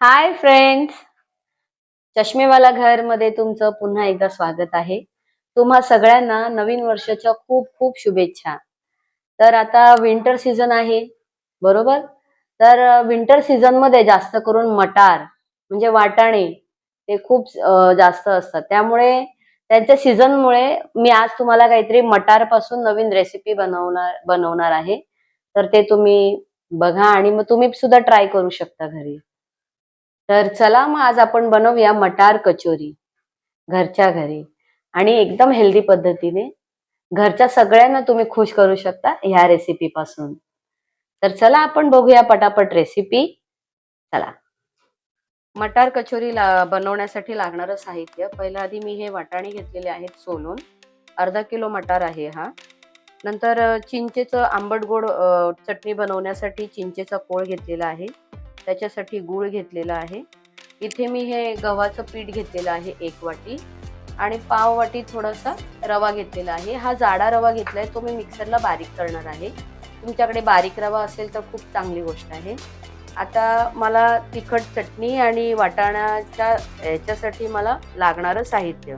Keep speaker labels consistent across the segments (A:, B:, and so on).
A: Hi friends चष्मेवाला घरमध्ये तुमचं पुन्हा एकदा स्वागत आहे. तुम्हा सगळ्यांना नवीन वर्षाच्या खूप खूप शुभेच्छा. तर आता विंटर सीझन आहे बरोबर? तर विंटर सीझनमध्ये जास्त करून मटार म्हणजे वाटाणे ते खूप जास्त असतात. त्यामुळे त्यांच्या सीझनमुळे मी आज तुम्हाला काहीतरी मटारपासून नवीन रेसिपी बनवणार बनवणार आहे. तर ते तुम्ही बघा आणि मग तुम्ही सुद्धा ट्राय करू शकता घरी. तर चला मग आज आपण बनवूया मटार कचोरी घरच्या घरी. आणि एकदम हेल्दी पद्धतीने घरच्या सगळ्यांना तुम्ही खुश करू शकता ह्या रेसिपी पासून. तर चला आपण बघूया पटापट रेसिपी चला. मटार कचोरी ला बनवण्यासाठी लागणारं साहित्य. पहिल्या आधी मी हे वाटाणे घेतलेले आहेत सोलून. अर्धा किलो मटार आहे हा. नंतर चिंचेचं आंबट गोड चटणी बनवण्यासाठी चिंचेचा कोळ घेतलेला आहे. त्याच्यासाठी गूळ घेतलेला आहे. इथे मी हे गव्हाचं पीठ घेतलेलं आहे एक वाटी आणि पाव वाटी थोडासा रवा घेतलेला आहे. हा जाडा रवा घेतला आहे तो मी मिक्सरला बारीक करणार आहे. तुमच्याकडे बारीक रवा असेल तर खूप चांगली गोष्ट आहे. आता मला तिखट चटणी आणि वाटाण्याच्या याच्यासाठी मला लागणारं साहित्य.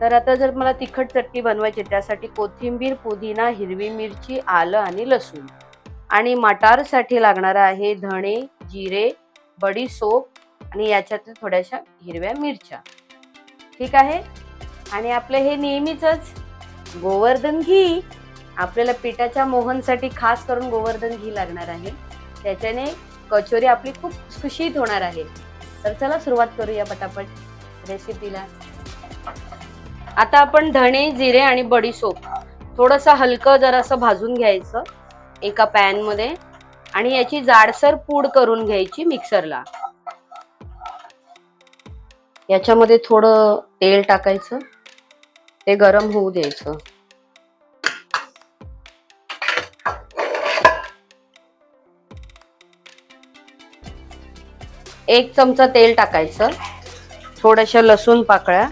A: तर आता जर मला तिखट चटणी बनवायची आहे, त्यासाठी कोथिंबीर पुदिना हिरवी मिरची आलं आणि लसूण आणि मटारसाठी लागणारं आहे धणे जिरे बडीसोप आणि याच्यातल्या थोड्याशा हिरव्या मिरच्या. ठीक आहे? आणि आपलं हे नेहमीच गोवर्धन घी आपल्याला पिठाच्या मोहनसाठी खास करून गोवर्धन घी लागणार आहे. त्याच्याने कचोरी आपली खूप खुशीत होणार आहे. तर चला सुरुवात करूया पटापट रेसिपीला. आता आपण धणे जिरे आणि बडीसोप थोडंसं हलकं जरासं भाजून घ्यायचं एका पॅनमध्ये. आणि याची जाडसर पूड करून घ्यायची मिक्सरला. याच्यामध्ये थोडं तेल टाकायचं. ते गरम होऊ द्यायचं. एक चमचा तेल टाकायचं. थोड्याशा लसूण पाकळ्या.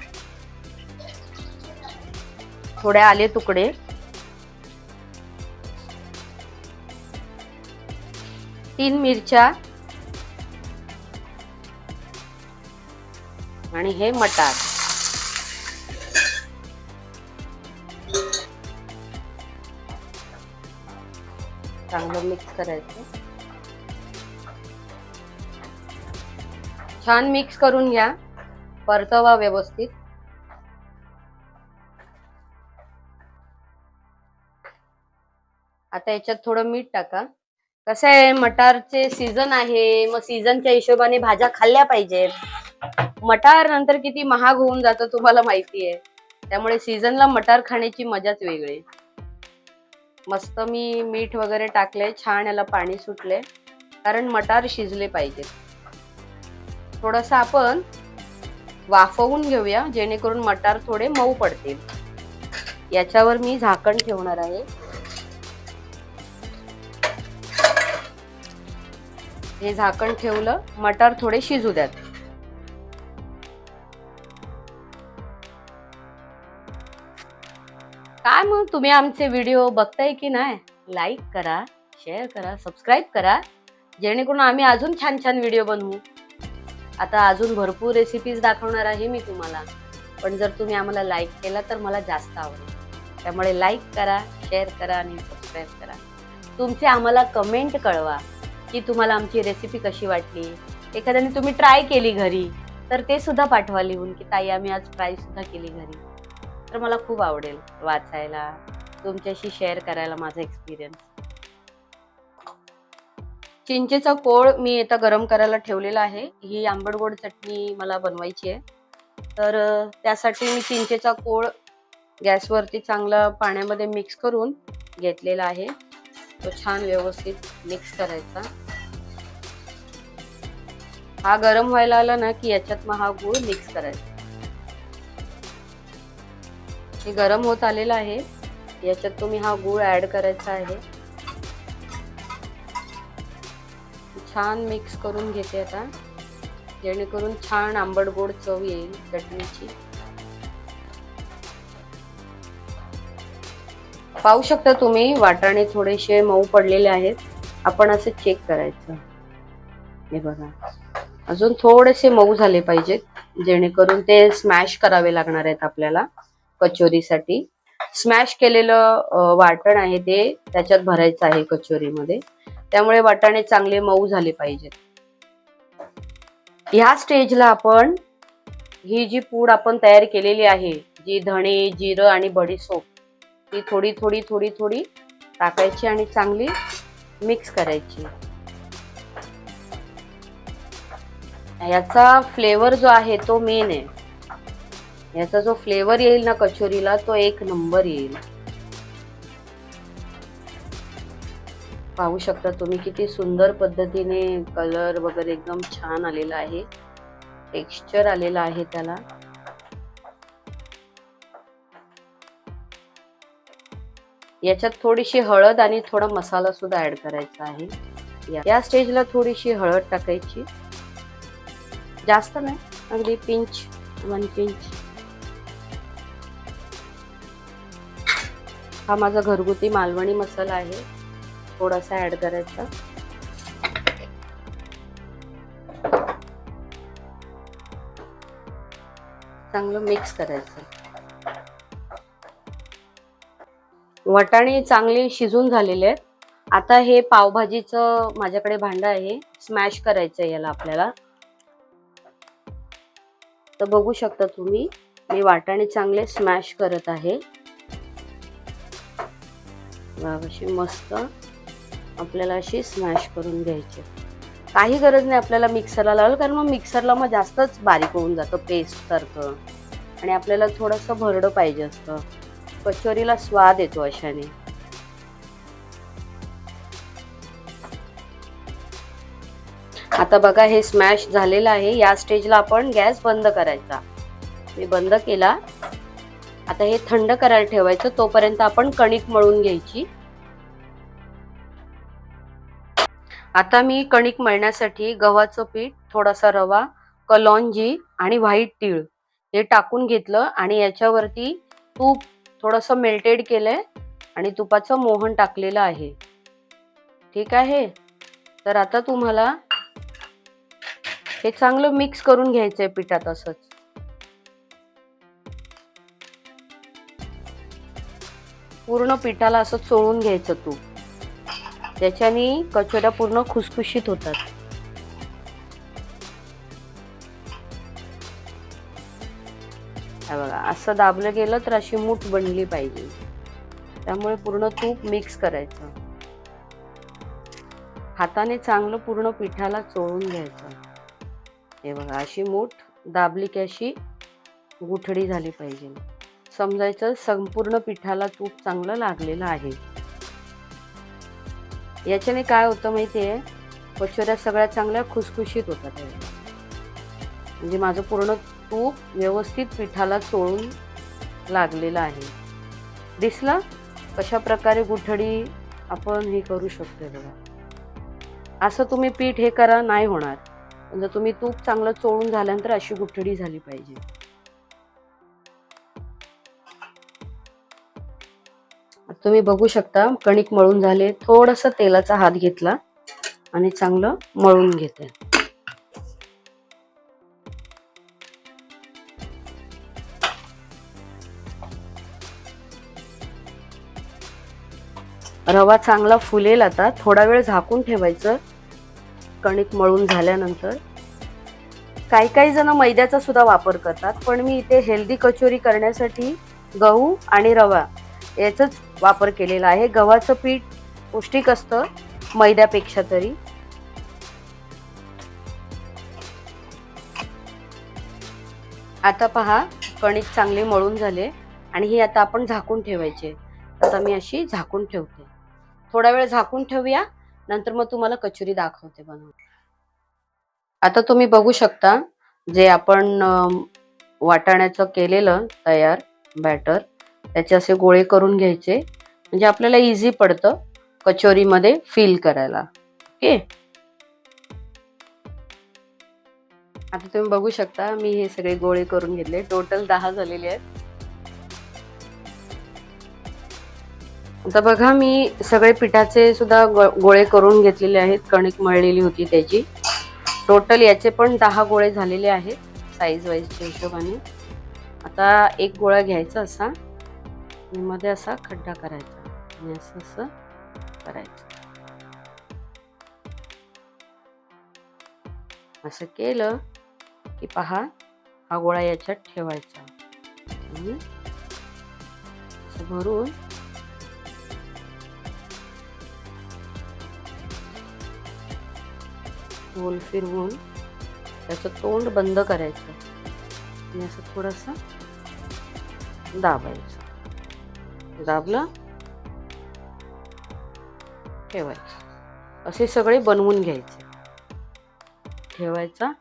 A: थोडे आले तुकडे. तीन मिरच्या आणि हे मटार. चांगलं मिक्स करायचं. छान मिक्स करून घ्या. परतवा व्यवस्थित. आता याच्यात थोडं मीठ टाका. कसं आहे मटारचे सीझन आहे. मग सीझनच्या हिशोबाने भाज्या खाल्ल्या पाहिजेत. मटार नंतर किती महाग होऊन जातं तुम्हाला माहिती आहे त्यामुळे सीझनला मटार खाण्याची मजाच वेगळी. मस्त मी मीठ वगैरे टाकले छान याला पाणी सुटले कारण मटार शिजले पाहिजेत. थोडस आपण वाफवून घेऊया जेणेकरून मटार थोडे मऊ पडतील. याच्यावर मी झाकण ठेवणार आहे. हे झाकण ठेवलं मटार थोडे शिजू द्यात. काय मग तुम्ही आमचे व्हिडिओ बघताय की नाही? लाईक करा शेअर करा सबस्क्राईब करा जेणेकरून आम्ही अजून छान छान व्हिडिओ बनवू. आता अजून भरपूर रेसिपीज दाखवणार आहे मी तुम्हाला. पण जर तुम्ही आम्हाला लाईक केला तर मला जास्त आवडेल. त्यामुळे लाईक करा शेअर करा आणि सबस्क्राईब करा. तुमचे आम्हाला कमेंट कळवा. की तुम्हाला आमची रेसिपी कशी वाटली? एखाद्याने तुम्ही ट्राय केली घरी तर ते सुद्धा पाठवा लिहून की ताई आम्ही आज ट्राय सुद्धा केली घरी. तर मला खूप आवडेल वाचायला तुमच्याशी शेअर करायला माझा एक्सपिरियन्स चिंचेचा कोळ मी आता गरम करायला ठेवलेला आहे. ही आंबट गोड चटणी मला बनवायची आहे. तर त्यासाठी मी चिंचेचा कोळ गॅसवरती चांगला पाण्यामध्ये मिक्स करून घेतलेला आहे. तो छान व्यवस्थित मिक्स करायचा. हा गरम व्हायला आला ना की याच्यात मग हा गूळ मिक्स करायचा. हे गरम होत आलेलं आहे. याच्यात तुम्ही हा गूळ ऍड करायचा आहे. छान मिक्स करून घेते आता. जेणेकरून छान आंबट गोड चव येईल चटणीची. पाहू शकता तुम्ही वाटाणे थोडेसे मऊ पडलेले आहेत. आपण असे चेक करायचं. हे बघा. अजून थोडेसे मऊ झाले पाहिजेत जेणेकरून ते स्मॅश करावे लागणार आहेत आपल्याला कचोरीसाठी. स्मॅश केलेलं वाटण आहे ते त्याच्यात भरायचं आहे कचोरीमध्ये. त्यामुळे वाटाणे चांगले मऊ झाले पाहिजेत. ह्या स्टेजला आपण ही जी पूड आपण तयार केलेली आहे जी धणे जिरं आणि बडीसोप ती थोडी थोडी थोडी थोडी टाकायची आणि चांगली मिक्स करायची. याचा फ्लेवर जो आहे तो मेन आहे. याचा जो फ्लेवर येईल ना कचोरीला तो एक नंबर येईल. पाहू शकता तुम्ही किती सुंदर पद्धतीने कलर वगैरे एकदम छान आलेला आहे. टेक्स्चर आलेला आहे त्याला. याच्यात थोडीशी हळद आणि थोडा मसाला सुद्धा ऍड करायचा आहे. या- स्टेजला थोडीशी हळद टाकायची. जास्त नाही. अगदी पिंच वन पिंच हा माझा घरगुती मालवणी मसाला आहे. थोडासा ऍड करायचा. चांगलं मिक्स करायचं. वटाणे चांगले शिजून झालेले आहेत. आता हे पावभाजीचं माझ्याकडे भांडं आहे. स्मॅश करायचं याला आपल्याला. तर बघू शकता तुम्ही मी वाटाणे चांगले स्मॅश करत आहे. अशी मस्त आपल्याला अशी स्मॅश करून घ्यायची. काही गरज नाही आपल्याला मिक्सरला लावलं कारण मग मिक्सरला मग जास्तच बारीक होऊन जातं पेस्टसारखं आणि आपल्याला थोडंसं भरडं पाहिजे असतं. कचोरीला स्वाद येतो अशाने. आता बघा हे स्मॅश झालेलं आहे. या स्टेजला आपण गॅस बंद करायचा. मी बंद केला. आता हे थंड करायला ठेवायचं. तोपर्यंत आपण कणिक मळून घ्यायची. आता मी कणिक मळण्यासाठी गव्हाचं पीठ थोडासा रवा कलौंजी आणि व्हाईट तीळ हे टाकून घेतलं आणि याच्यावरती तूप थोडंसं मेल्टेड केलंय आणि तुपाचं मोहन टाकलेलं आहे. ठीक आहे? तर आता तुम्हाला हे चांगलं मिक्स करून घ्यायचंय पिठात असंच. पूर्ण पिठाला असं चोळून घ्यायचं तूप. त्याच्याने कचोऱ्या पूर्ण खुसखुशीत होतात. हे बघा असं दाबलं गेलं तर अशी मूठ बनली पाहिजे. त्यामुळे पूर्ण तूप मिक्स करायचं. हाताने चांगलं पूर्ण पिठाला चोळून घ्यायचं. हे बघा अशी मूठ दाबली की अशी गुठडी झाली पाहिजे. समजायचं संपूर्ण पिठाला तूप चांगलं लागलेलं आहे. याच्याने काय होतं माहितीये? कचोऱ्या सगळ्या चांगल्या खुसखुशीत होतात. म्हणजे माझं पूर्ण तूप व्यवस्थित पिठाला चोळून लागलेलं आहे. दिसला? कशा प्रकारे गुठडी आपण हे करू शकतो बघा. असं तुम्ही पीठ हे करा नाही होणार. म्हणजे तुम्ही तूप चांगलं चोळून झाल्यानंतर अशी गुठडी झाली पाहिजे. तुम्ही बघू शकता कणिक मळून झाले थोडस तेलाचा हात घेतला आणि चांगलं मळून घेते. रवा चांगला फुलेल आता थोडा वेळ झाकून ठेवायचं. कणिक मळून झाल्यानंतर काही काही जण मैद्याचा सुद्धा वापर करतात पण मी इथे हेल्दी कचोरी करण्यासाठी गहू आणि रवा याचाच वापर केलेला आहे. गव्हाचं पीठ पौष्टिक असतं मैद्यापेक्षा तरी. आता पहा कणिक चांगले मळून झाले आणि ही आता आपण झाकून ठेवायचे. आता मी अशी झाकून ठेवते. थोडा वेळ झाकून ठेवूया. नंतर मग तुम्हाला कचोरी दाखवते बनवून. आता तुम्ही बघू शकता जे आपण वाटाण्याचं केलेलं तयार बॅटर त्याचे असे गोळे करून घ्यायचे. म्हणजे आपल्याला इझी पडतं कचोरीमध्ये फिल करायला. ओके? आता तुम्ही बघू शकता मी हे सगळे गोळे करून घेतले. टोटल दहा झालेले आहेत. आता बघा मी सगळे पिठाचे सुद्धा गो- गोळे करून घेतलेले आहेत. कणिक मळलेली होती त्याची. टोटल याचे पण दहा गोळे झालेले आहेत साईज वाईजच्या हिशोबाने. आता एक गोळा घ्यायचा असा. आणि मध्ये असा खड्डा करायचा. आणि असं असं करायचं. असं केलं की पहा हा गोळा याच्यात ठेवायचा. भरून गोल फिरवून त्याचं तोंड बंद करायचं आणि असं थोडस दाबायचं. दाबलं ठेवायचं. असे सगळे बनवून घ्यायचे. ठेवायचा.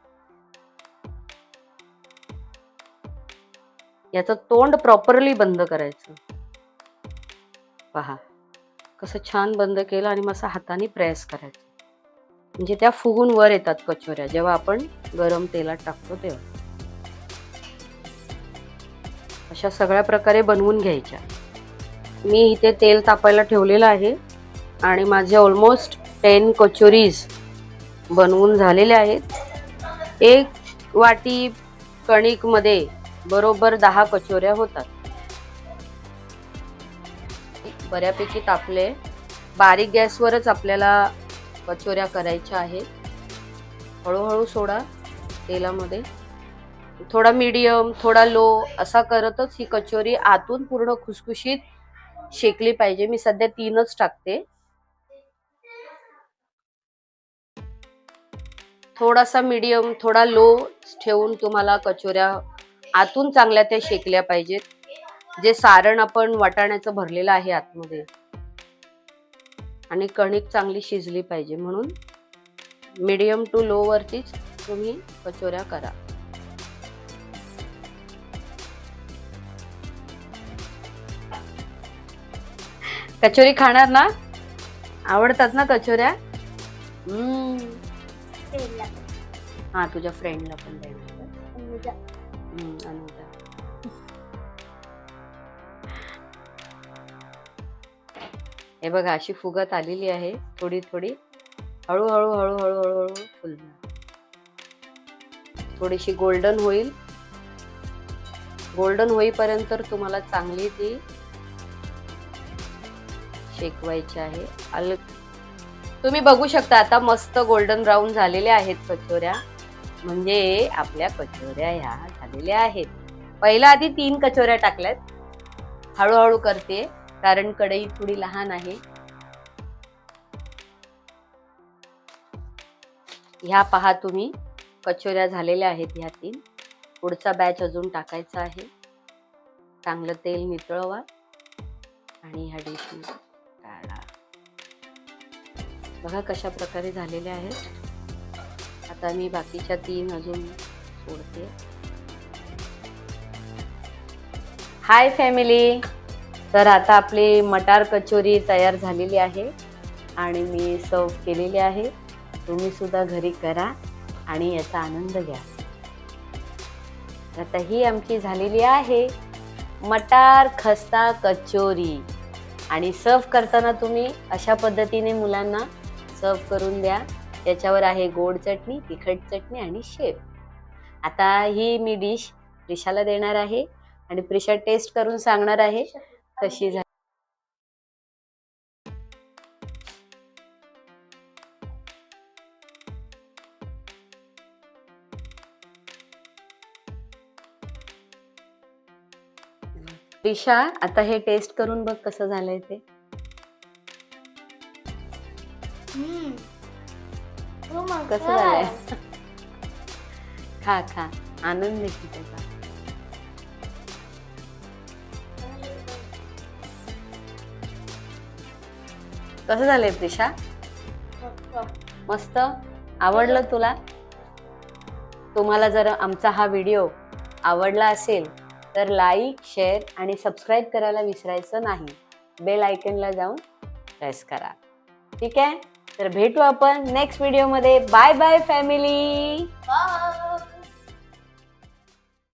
A: याचं तोंड प्रॉपरली बंद करायचं. पहा कसं छान बंद केलं आणि मग असं हाताने प्रेस करायचं. म्हणजे त्या फुगून वर येतात कचोऱ्या जेव्हा आपण गरम तेलात टाकतो तेव्हा. अशा सगळ्या प्रकारे बनवून घ्यायच्या. मी इथे तेल तापायला ठेवलेलं आहे आणि माझे ऑलमोस्ट टेन कचोरीज बनवून झालेले आहेत. एक वाटी कणिकमध्ये बरोबर दहा कचोऱ्या होतात. बऱ्यापैकी तापले. बारीक गॅसवरच आपल्याला कचोऱ्या करायच्या आहेत. हळूहळू सोडा तेलामध्ये. थोडा मीडियम थोडा लो असा करतच ही कचोरी आतून पूर्ण खुसखुशीत शेकली पाहिजे. मी सध्या तीनच टाकते. थोडासा मीडियम थोडा लो ठेवून तुम्हाला कचोऱ्या आतून चांगल्या त्या शेकल्या पाहिजेत. जे सारण आपण वाटाण्याचं भरलेलं आहे आतमध्ये. आणि कणिक चांगली शिजली पाहिजे. म्हणून मीडियम टू लो वरतीच तुम्ही कचोऱ्या करा. कचोरी खाणार ना? आवडतात ना कचोऱ्या. हा तुझ्या फ्रेंडला पण देणार. हे बघा अशी फुगत आलेली आहे. थोडी थोडी हळूहळू हळूहळू हळूहळू फुलणार. थोडीशी गोल्डन होईल. गोल्डन होईपर्यंत तुम्हाला चांगली ती शेकवायची आहे. अल तुम्ही बघू शकता आता मस्त गोल्डन ब्राऊन झालेल्या आहेत कचोऱ्या. म्हणजे आपल्या कचोऱ्या ह्या झालेल्या आहेत. पहिला आधी तीन कचोऱ्या टाकल्यात. हळूहळू करते. कारण कढई थोडी लहान आहे. ह्या पहा तुम्ही कचोऱ्या झालेल्या आहेत ह्या तीन. पुढचा बॅच अजून टाकायचा आहे. चांगलं तेल नितळवा. आणि ह्या डिश काढा बघा कशा प्रकारे झालेल्या आहेत. आता मी बाकीच्या तीन अजून सोडते. हाय फॅमिली तर आता आपली मटार कचोरी तयार झालेली आहे आणि मी सर्व केलेली आहे. तुम्ही सुद्धा घरी करा आणि याचा आनंद घ्या. आता ही आमची झालेली आहे मटार खस्ता कचोरी. आणि सर्व करताना तुम्ही अशा पद्धतीने मुलांना सर्व करून द्या. त्याच्यावर आहे गोड चटणी तिखट चटणी आणि शेव. आता ही मी डिश प्रिशाला देणार आहे आणि प्रिशा टेस्ट करून सांगणार आहे. कशी झाली? प्रिशा आता हे टेस्ट करून बघ कसं झालंय ते. कसं झालंय? खा खा. आनंद त्याचा कसं झालंय प्रिशा मस्त? आवडलं तुला? तुम्हाला जर आमचा हा व्हिडिओ आवडला असेल तर लाईक शेअर आणि सबस्क्राईब करायला विसरायचं नाही. बेल आयकनला जाऊन प्रेस करा. ठीक आहे? तर भेटू आपण नेक्स्ट व्हिडिओमध्ये. Bye bye family!